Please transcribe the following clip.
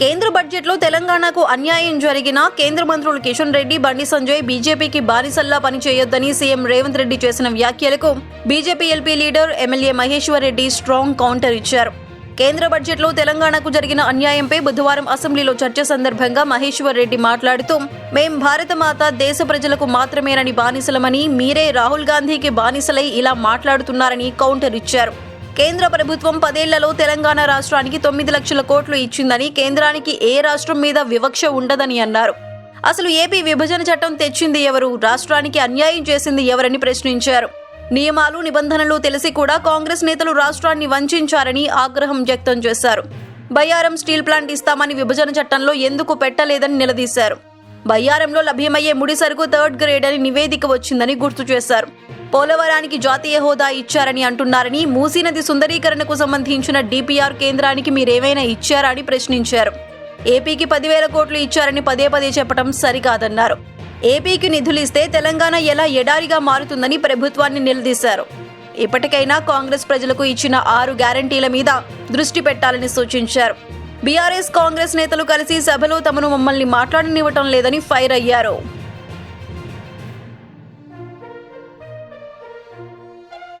కేంద్ర బడ్జెట్లో తెలంగాణకు అన్యాయం జరిగిన కేంద్ర మంత్రులు కిషన్ రెడ్డి బండి సంజయ్ బీజేపీకి బానిసల్లా పనిచేయొద్దని సీఎం రేవంత్ రెడ్డి చేసిన వ్యాఖ్యలకు BJP LP leader MLA Maheshwar Reddy strong counter ఇచ్చారు. కేంద్ర బడ్జెట్లో తెలంగాణకు జరిగిన అన్యాయంపై బుధవారం అసెంబ్లీలో చర్చ సందర్భంగా మహేశ్వర్ రెడ్డి మాట్లాడుతూ మేం భారతమాత దేశ ప్రజలకు మాత్రమేనని బానిసలమని మీరే రాహుల్ గాంధీకి బానిసలై ఇలా మాట్లాడుతున్నారని కౌంటర్ ఇచ్చారు. కేంద్ర ప్రభుత్వం పదేళ్ళలో తెలంగాణ రాష్ట్రానికి తొమ్మిది లక్షల కోట్లు ఇచ్చిందని కేంద్రానికి ఏ రాష్ట్రం మీద వివక్ష ఉండదని అన్నారు. అసలు ఏపీ విభజన చట్టం తెచ్చింది ఎవరు? రాష్ట్రానికి అన్యాయం చేసింది ఎవరని ప్రశ్నించారు. నియమాలు నిబంధనలు తెలిసి కూడా కాంగ్రెస్ నేతలు రాష్ట్రాన్ని వంచారని ఆగ్రహం వ్యక్తం చేశారు. బయ్యారం స్టీల్ ప్లాంట్ ఇస్తామని విభజన చట్టంలో ఎందుకు పెట్టలేదని నిలదీశారు. బయ్యారంలో లభ్యమయ్యే ముడి సరుకు థర్డ్ గ్రేడ్ అని నివేదిక వచ్చిందని గుర్తు చేశారు. పోలవరానికి జాతీయ హోదా ఇచ్చారని అంటున్నారని మూసీనది సుందరీకరణకు సంబంధించిన డిపిఆర్ కేంద్రానికి మీరేమైనా ఇచ్చారా అని ప్రశ్నించారు. ఏపీకి పదివేల కోట్లు ఇచ్చారని పదే పదే చెప్పడం సరికాదన్నారు. ఏపీకి నిధులు ఇస్తే తెలంగాణ ఎలా ఎడారిగా మారుతుందని ప్రభుత్వాన్ని నిలదీశారు. ఇప్పటికైనా కాంగ్రెస్ ప్రజలకు ఇచ్చిన ఆరు గ్యారంటీల మీద దృష్టి పెట్టాలని సూచించారు. బీఆర్ఎస్ కాంగ్రెస్ నేతలు కలిసి సభలో తమను మమ్మల్ని మాట్లాడనివ్వటం లేదని ఫైర్ అయ్యారు.